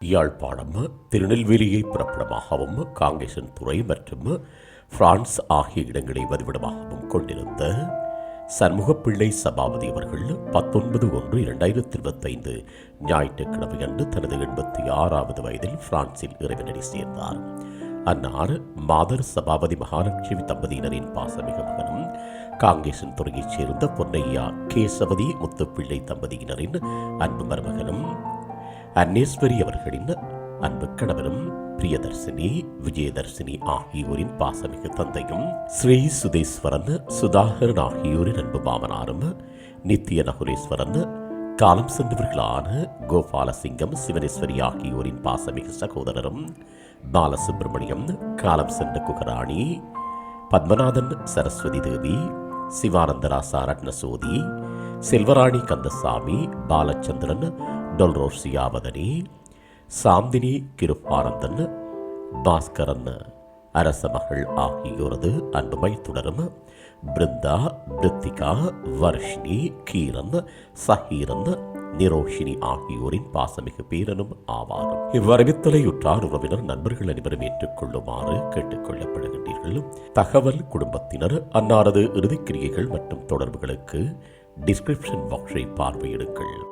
யாழ்ப்பாணம் திருநெல்வேலியை புறப்படமாகவும் காங்கேசன் துறை மற்றும் பிரான்ஸ் ஆகிய இடங்களை வதிவிடமாகவும் கொண்டிருந்த சண்முகப்பிள்ளை சபாபதி அவர்கள் பத்தொன்பது ஒன்று இரண்டாயிரத்தி இருபத்தைந்து ஞாயிற்றுக்கிழமை அன்று தனது எண்பத்தி ஆறாவது வயதில் பிரான்சில் இறைவனடி சேர்ந்தார். அன்னார் மாதர் சபாபதி மகாலட்சுமி தம்பதியினரின் பாசமிக மகனும் காங்கேசன் துறையைச் சேர்ந்த பொன்னையா கேசவதி முத்துப்பிள்ளை தம்பதியினரின் அன்பு மருமகனும் அன்னேஸ்வரி அவர்களின் அன்பு கணவனும் பிரியதர்சினி விஜயதர்சினி ஆகியோரின் பாசமிகு தந்தையும் ஸ்ரீ சுதேஸ்வரன் சுதாகரன் ஆகியோரின் அன்பு பாவனாரும் நித்திய நகுரேஸ்வரன் காலம் சென்றவர்களான கோபாலசிங்கம் சிவனேஸ்வரி ஆகியோரின் பாசமிகு சகோதரரும் பாலசுப்பிரமணியம் காலம் சென்ற குகராணி பத்மநாதன் சரஸ்வதி தேவி சிவானந்தராசா ரத்னசோதி செல்வராணி கந்தசாமி பாலச்சந்திரன் டொல்ரோசியாவதனி சாந்தினி கிருப்பானந்தன் பாஸ்கரன் அரச மகள் ஆகியோரது அன்புமை தொடரும். பிருந்தா பிருத்திகா வர்ஷினி கீரன் சஹீரன் நிரோஷினி ஆகியோரின் பாசமிகு பேரனும் ஆவாரும். இவ்வறிவித்தலையுற்றார் உறவினர் நண்பர்கள் அனைவரும் ஏற்றுக்கொள்ளுமாறு கேட்டுக்கொள்ளப்படுகின்றீர்கள். தகவல் குடும்பத்தினர் அன்னாரது இறுதிக்கிரியைகள் மற்றும் தொடர்புகளுக்கு டிஸ்கிரிப்ஷன் பாக்ஸை பார்வையிடுங்கள்.